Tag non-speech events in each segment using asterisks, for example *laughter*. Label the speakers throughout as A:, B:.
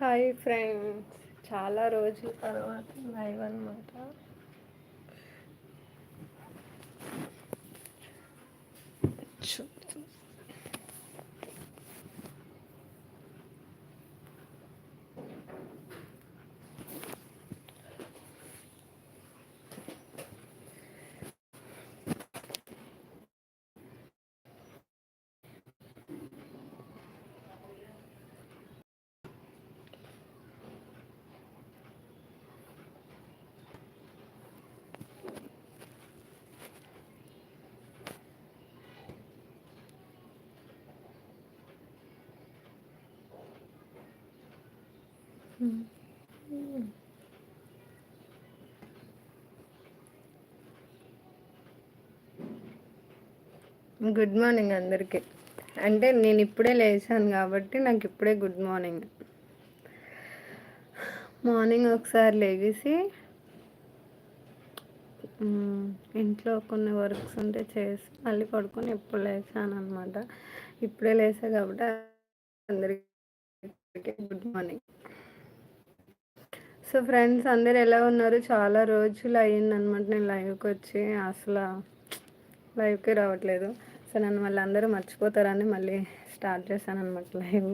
A: Hi friends. చాలా రోజుల తర్వాత లైవ్ అనమాట గుడ్ మార్నింగ్ అందరికీ. అంటే నేను ఇప్పుడే లేచాను కాబట్టి నాకు ఇప్పుడే గుడ్ మార్నింగ్. మార్నింగ్ ఒకసారి లేచి ఇంట్లో కొన్ని వర్క్స్ ఉంటే చేసి మళ్ళీ పడుకొని ఎప్పుడు లేచాను అనమాట ఇప్పుడే లేచా కాబట్టి అందరికీ గుడ్ మార్నింగ్. సో ఫ్రెండ్స్ అందరు ఎలా ఉన్నారు? చాలా రోజులు అయ్యిందనమాట నేను లైవ్కి వచ్చి. అసలు లైవ్కి రావట్లేదు. సో నన్ను మళ్ళీ అందరూ మర్చిపోతారని మళ్ళీ స్టార్ట్ చేశాను అనమాట లైవ్.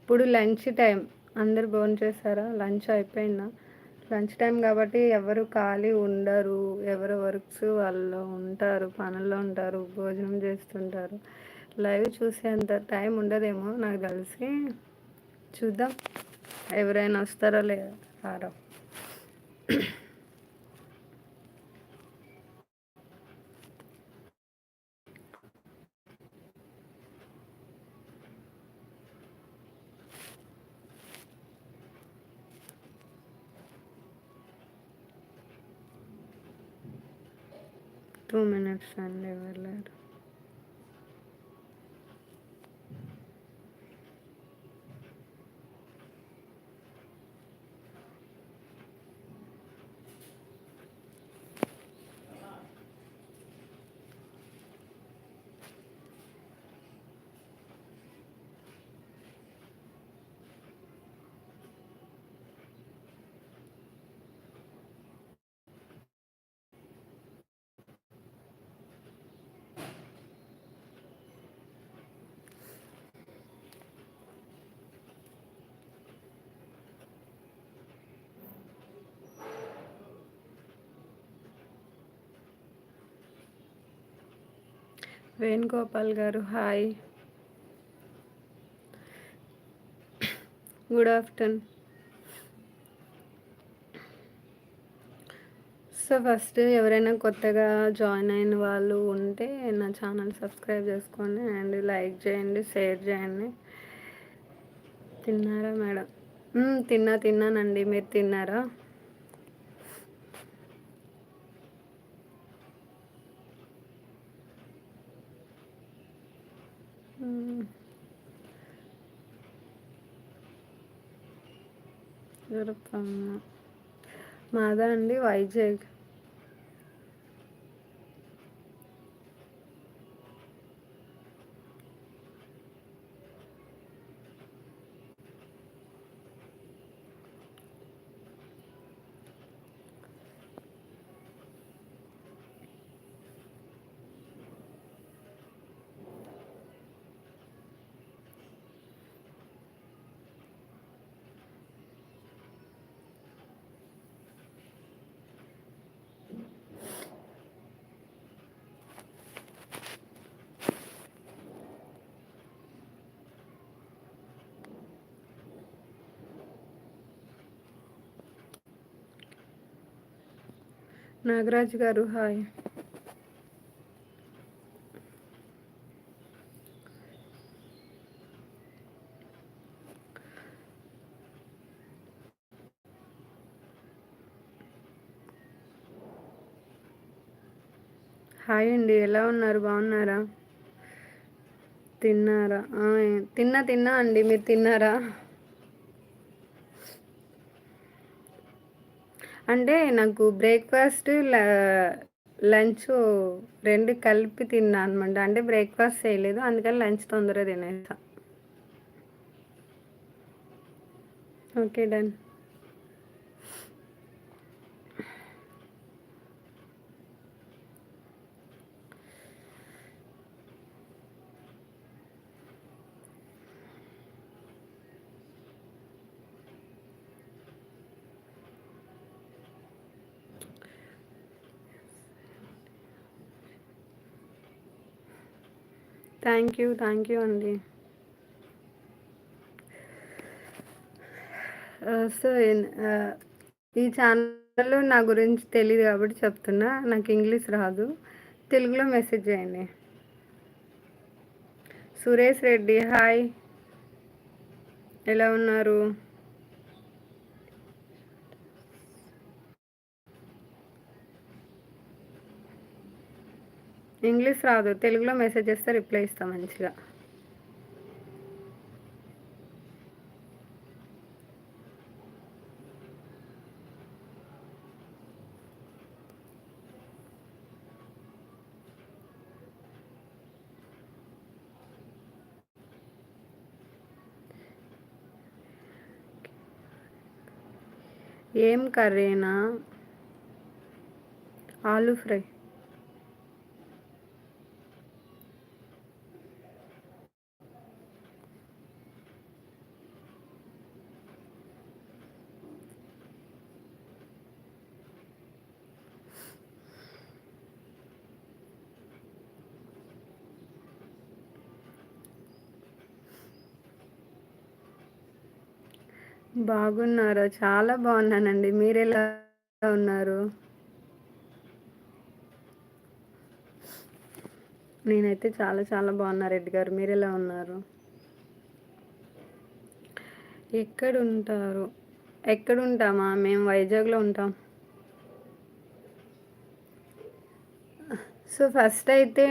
A: ఇప్పుడు లంచ్ టైం. అందరు భోజనం చేస్తారా లంచ్ అయిపోయిందా? లంచ్ టైం కాబట్టి ఎవరు ఖాళీ ఉండరు. ఎవరు వర్క్స్ వాళ్ళు ఉంటారు పనుల్లో ఉంటారు భోజనం చేస్తుంటారు. లైవ్ చూసేంత టైం ఉండదేమో నాకు తెలిసి. చూద్దాం. ఎవరైనా వస్తారో లేదా? రారా టూ మినిట్స్ అండి వెళ్ళారు వేణుగోపాల్ గారు hi. Good afternoon so first ఎవరైనా కొత్తగా జాయిన్ అయిన వాళ్ళు ఉంటే నా ఛానల్ సబ్స్క్రైబ్ చేసుకోండి అండ్ లైక్ చేయండి షేర్ చేయండి. తిన్నారా మేడం? తిన్నా తిన్నానండి. మీరు తిన్నారా? మాదా అండి? వైజాగ్. నాగరాజ్ గారు హాయ్. హాయ్ అండి ఎలా ఉన్నారు? బాగున్నారా? తిన్నారా? తిన్నా తిన్నా అండి మీరు తిన్నారా? అంటే నాకు బ్రేక్ఫాస్ట్ లంచ్ రెండు కలిపి తిన్నా అనమాట అంటే బ్రేక్ఫాస్ట్ చేయలేదు. అందుకని లంచ్ తొందరగా తినేసా. Okay done. Thank you thank you అండి. సో ఈ ఛానల్లో నా గురించి తెలియదు కాబట్టి చెప్తున్నా. నాకు ఇంగ్లీష్ రాదు. తెలుగులో మెసేజ్ చేయండి. సురేష్ రెడ్డి హాయ్. ఎలా ఉన్నారు? ఇంగ్లీష్ రాదు తెలుగులో మెసేజ్ చేస్తే రిప్లై ఇస్తాం మంచిగా. ఏం కర్రీనా? ఆలూ ఫ్రై. బాగున్నారా? చాలా బాగున్నానండి. మీరు ఎలా ఉన్నారు? నేనైతే చాలా చాలా బాగున్నా రెడ్డి గారు. మీరు ఎలా ఉన్నారు? ఎక్కడ ఉంటారు ఎక్కడ ఉంటామా మేము వైజాగ్లో ఉంటాం. సో ఫస్ట్ అయితే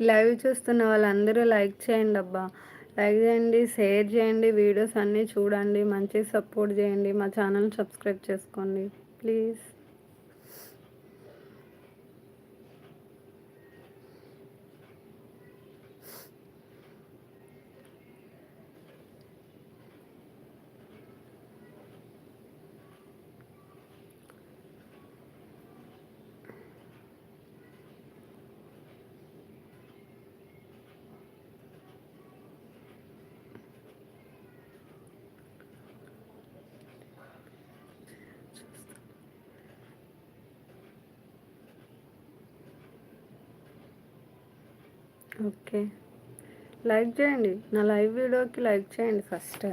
A: లైవ్ చూస్తున్న వాళ్ళందరూ లైక్ చేయండి అబ్బా లైక్ చేయండి షేర్ చేయండి వీడియోస్ అన్నీ చూడండి మంచిగా సపోర్ట్ చేయండి మా ఛానల్ సబ్స్క్రైబ్ చేసుకోండి ప్లీజ్. ఓకే. లైక్ చేయండి. నా లైవ్ వీడియోకి లైక్ చేయండి ఫస్ట్.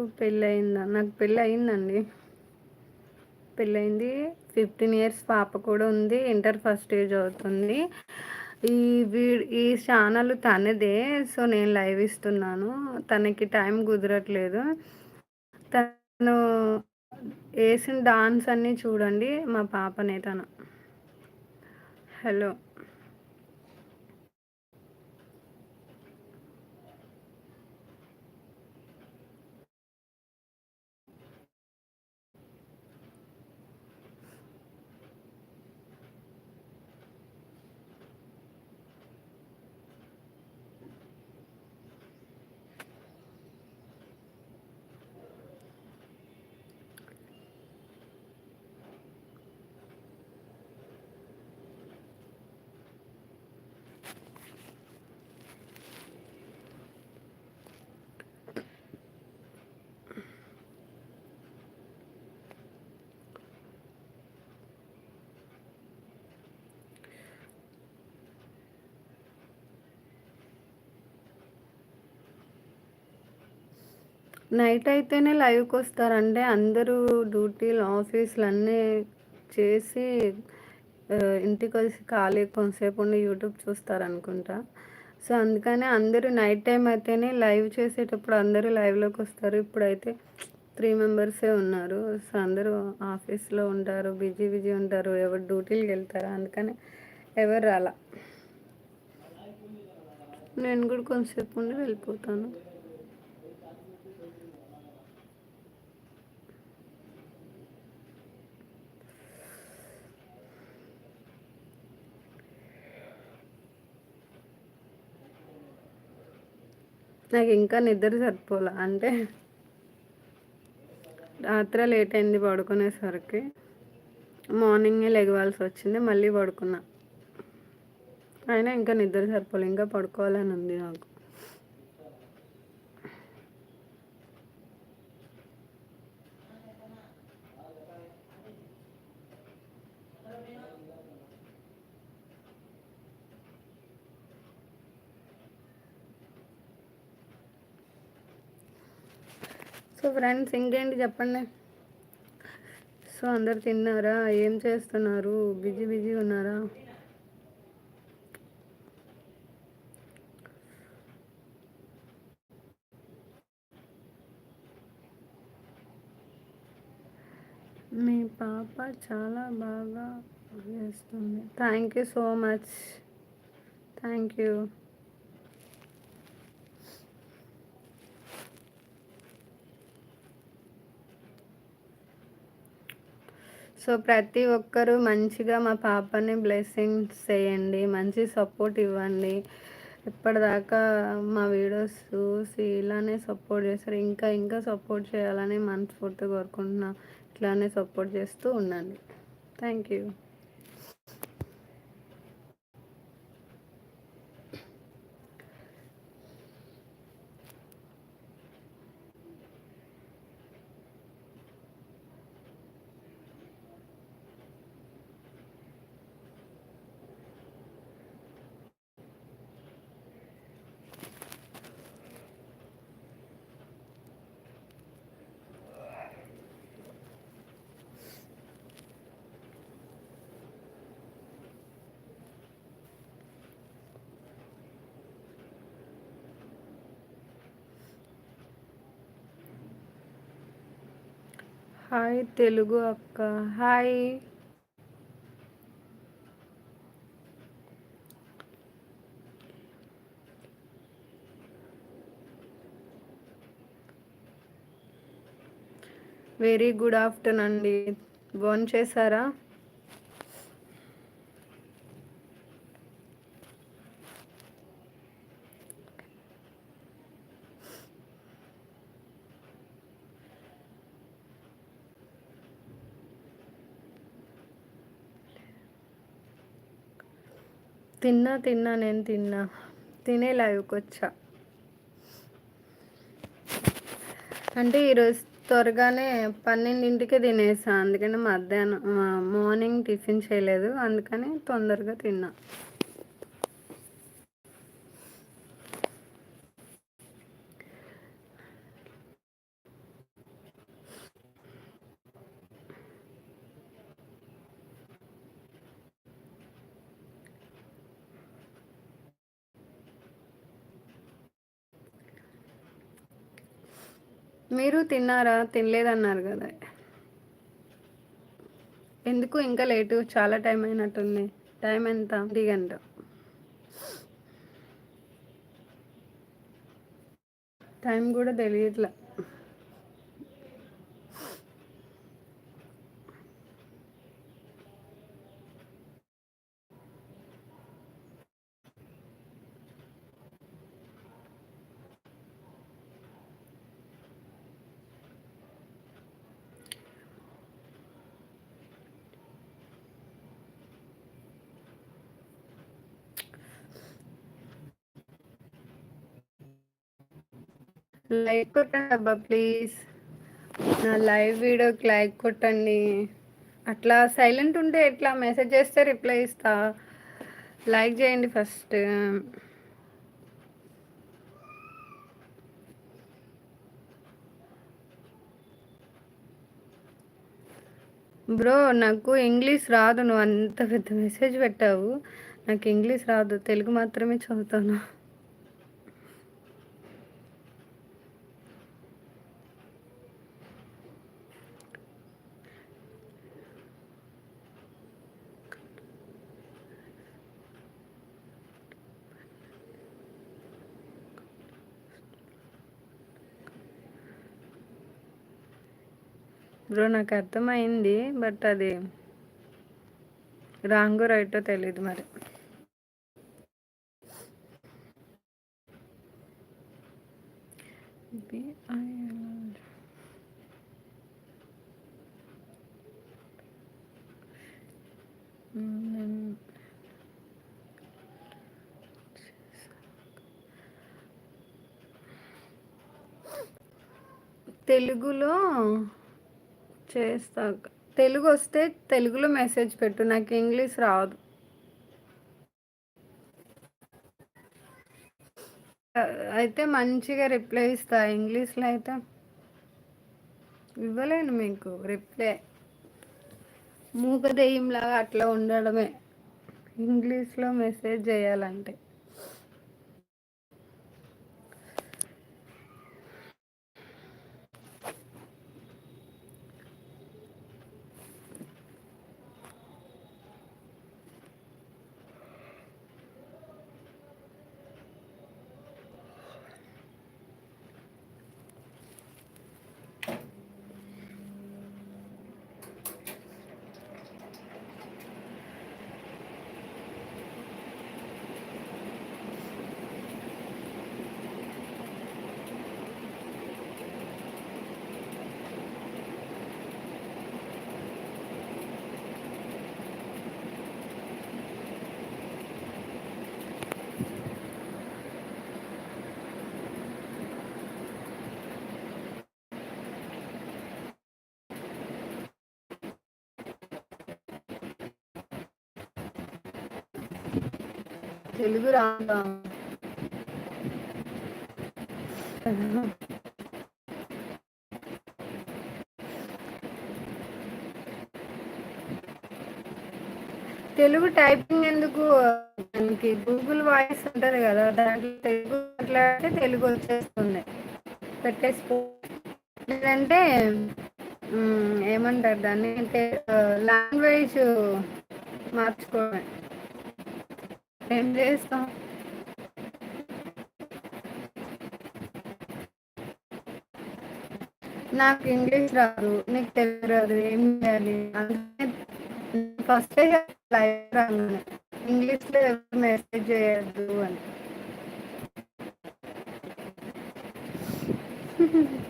A: నాకు పెళ్ళి అయిందా నాకు పెళ్ళి అయిందండి పెళ్ళయింది. ఫిఫ్టీన్ ఇయర్స్ పాప కూడా ఉంది. ఇంటర్ ఫస్ట్ ఏజ్ అవుతుంది. ఈ వీ ఈ ఛానల్ తనదే. సో నేను లైవ్ ఇస్తున్నాను. తనకి టైం కుదరట్లేదు. తను వేసిన డాన్స్ అన్నీ చూడండి. మా పాపనే తను. హలో. నైట్ అయితేనే లైవ్కి వస్తారంటే అందరూ డ్యూటీలు ఆఫీసులు అన్నీ చేసి ఇంటికి వచ్చి ఖాళీ కొంతసేపు ఉండి యూట్యూబ్ చూస్తారనుకుంటా. సో అందుకనే అందరూ నైట్ టైం అయితేనే లైవ్ చేసేటప్పుడు అందరూ లైవ్లోకి వస్తారు. ఇప్పుడైతే త్రీ మెంబర్సే ఉన్నారు. సో అందరూ ఆఫీస్లో ఉంటారు బిజీ బిజీ ఉంటారు. ఎవరు డ్యూటీలకు వెళ్తారు? అందుకని ఎవరు రాలా. నేను కూడా కొంతసేపు ఉండి వెళ్ళిపోతాను. నాకు ఇంకా నిద్ర సరిపోలే. అంటే రాత్రి లేట్ అయింది పడుకునేసరికి మార్నింగే లెగవాల్సి వచ్చింది మళ్ళీ పడుకున్నా. అయినా ఇంకా నిద్ర సరిపోలే ఇంకా పడుకోవాలని ఉంది నాకు సో ఫ్రెండ్స్ ఇంకేంటి చెప్పండి? సో అందరు తిన్నారా? ఏం చేస్తున్నారు? బిజీ బిజీ ఉన్నారా? మీ పాప చాలా బాగా చేస్తుంది. Thank you so much thank you so ప్రతి ఒక్కరూ మంచిగా మా పాపని బ్లెస్సింగ్స్ చేయండి మంచి సపోర్ట్ ఇవ్వండి. ఇప్పటిదాకా మా వీడియోస్ చూసి ఇలానే సపోర్ట్ చేస్తారు. ఇంకా ఇంకా సపోర్ట్ చేయాలని మనస్ఫూర్తిగా కోరుకుంటున్నా. ఇట్లానే సపోర్ట్ చేస్తూ ఉండండి. థ్యాంక్ యూ హాయ్ తెలుగు అక్క. హాయ్. వెరీ గుడ్ ఆఫ్టర్నూన్ అండి. ఫోన్ చేశారా తిన్నా తిన్నా నేను తిన్నా. తినే లైవ్కి వచ్చా అంటే ఈరోజు త్వరగానే పన్నెండింటికే తినేసా. అందుకని మధ్యాహ్నం మార్నింగ్ టిఫిన్ చేయలేదు. అందుకని తొందరగా తిన్నా. మీరు తిన్నారా? తినలేదన్నారు కదా. ఎందుకు? ఇంకా లేటు. చాలా టైం అయినట్టుంది. టైం ఎంత? ఒంటి గంట. టైం కూడా తెలియట్లే. లైక్ కొట్టండి అబ్బా ప్లీజ్. నా లైవ్ వీడియోకి లైక్ కొట్టండి. అట్లా సైలెంట్ ఉంటే ఎట్లా? మెసేజ్ చేస్తే రిప్లై ఇస్తా. లైక్ చేయండి ఫస్ట్. బ్రో నాకు ఇంగ్లీష్ రాదు. నువ్వు అంత పెద్ద మెసేజ్ పెట్టావు. నాకు ఇంగ్లీష్ రాదు. తెలుగు మాత్రమే చదువుతాను. బ్రో నాకు అర్థమైంది బట్ అది రాంగో రైటో తెలియదు మరి. తెలుగులో చేస్తా. తెలుగు వస్తే తెలుగులో మెసేజ్ పెట్టు నాకు ఇంగ్లీష్ రాదు. అయితే మంచిగా రిప్లై ఇస్తా ఇంగ్లీష్లో అయితే. ఇవ్వలేను మీకు రిప్లై మూగదెయ్యంలాగా అట్లా ఉండడమే. ఇంగ్లీష్లో మెసేజ్ చేయాలంటే. తెలుగు రాదా తెలుగు టైపింగ్ ఎందుకు? దానికి గూగుల్ వాయిస్ ఉంటుంది కదా దాంట్లో తెలుగు మాట్లాడితే తెలుగు వచ్చేస్తుంది. పెట్టేసి లేదంటే ఏమంటారు దాన్ని? లాంగ్వేజ్ మార్చుకోవడం. ఏం చేస్తాం నాకు ఇంగ్లీష్ రాదు నీకు తెలుగు రాదు ఏం చేయాలి? ఫస్ట్ లైఫ్ రాగానే ఇంగ్లీష్లో ఎవరు మెసేజ్ చేయద్దు అని. *laughs*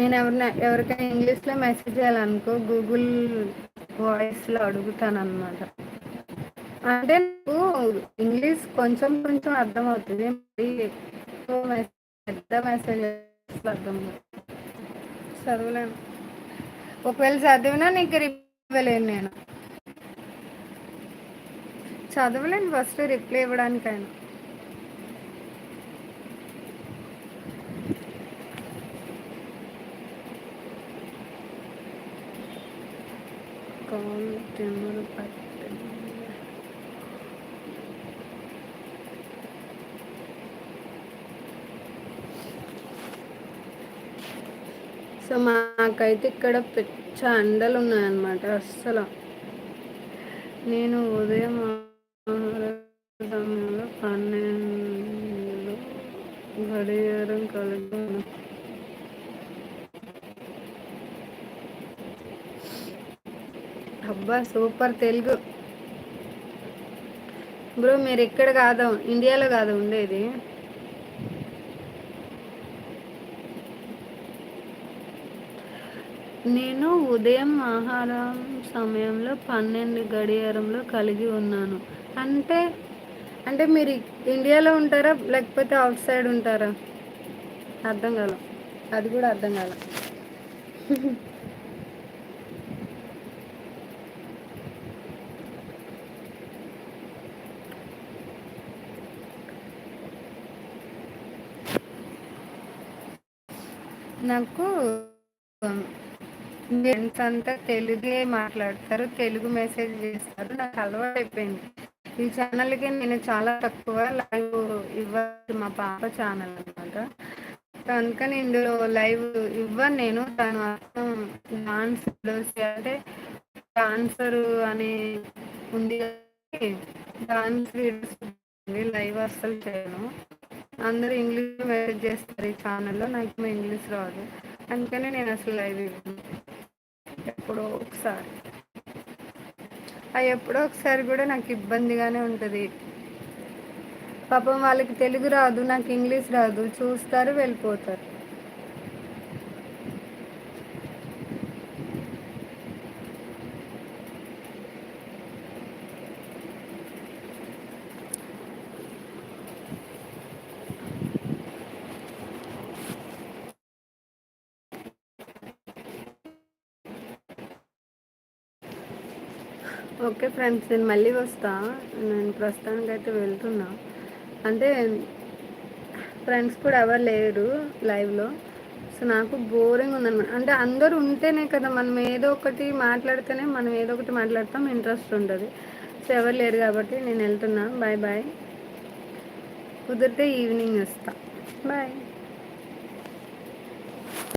A: నేను ఎవరిన ఎవరికైనా ఇంగ్లీష్లో మెసేజ్ చేయాలనుకో గూగుల్ వాయిస్లో అడుగుతాను అనమాట అంటే నాకు ఇంగ్లీష్ కొంచెం కొంచెం అర్థమవుతుంది మరి పెద్ద మెసేజ్ అర్థం చదవలేను. ఒకవేళ చదివినా నీకు రిప్లై నేను. చదవలేను ఫస్ట్ రిప్లై ఇవ్వడానికైనా. కాల్ తిమ్ముడు సో మాకైతే ఇక్కడ పెచ్చ అండలు ఉన్నాయన్నమాట అస్సలు. నేను ఉదయం సూపర్ తెలుగు. బ్రో మీరు ఇక్కడ కాదు ఇండియాలో కాదు ఉండేది. నేను ఉదయం ఆహారం సమయంలో పన్నెండు గడియారంలో కలిగి ఉన్నాను. అంటే అంటే మీరు ఇండియాలో ఉంటారా లేకపోతే అవుట్ సైడ్ ఉంటారా? అర్థం కాల అది కూడా అర్థం కాల. నాకు ఫ్రెండ్స్ అంతా తెలుగే మాట్లాడతారు తెలుగు మెసేజ్ చేస్తారు నాకు అలవాటు అయిపోయింది ఈ ఛానల్కి నేను చాలా తక్కువ లైవ్ ఇవ్వాలి మా పాప ఛానల్ అనమాట అందుకని ఇందులో లైవ్ ఇవ్వను నేను తను డాన్స్ అంటే డాన్సర్ అని ఉంది డాన్స్ లైవ్ అస్సలు చేయను. అందరూ ఇంగ్లీష్ మెసేజ్ చేస్తారు ఈ ఛానల్లో నాకు ఇంగ్లీష్ రాదు. అందుకని నేను అసలు లైవ్ ఎప్పుడో ఒకసారి. ఆ ఎప్పుడో ఒకసారి కూడా నాకు ఇబ్బందిగానే ఉంటుంది. పాపం వాళ్ళకి తెలుగు రాదు నాకు ఇంగ్లీష్ రాదు. చూస్తారు వెళ్ళిపోతారు. ఓకే ఫ్రెండ్స్ నేను మళ్ళీ వస్తా. నేను ప్రస్తుతానికి అయితే వెళ్తున్నా. అంటే ఫ్రెండ్స్ కూడా ఎవరు లేరు లైవ్లో. సో నాకు బోరింగ్ ఉందన్నమాట. అంటే అందరూ ఉంటేనే కదా మనం ఏదో ఒకటి మాట్లాడితేనే మనం ఏదో ఒకటి మాట్లాడతాం ఇంట్రెస్ట్ ఉంటుంది సో ఎవరు లేరు కాబట్టి నేను వెళ్తున్నా. Bye bye. కుదిరితే ఈవినింగ్ వస్తా. బాయ్.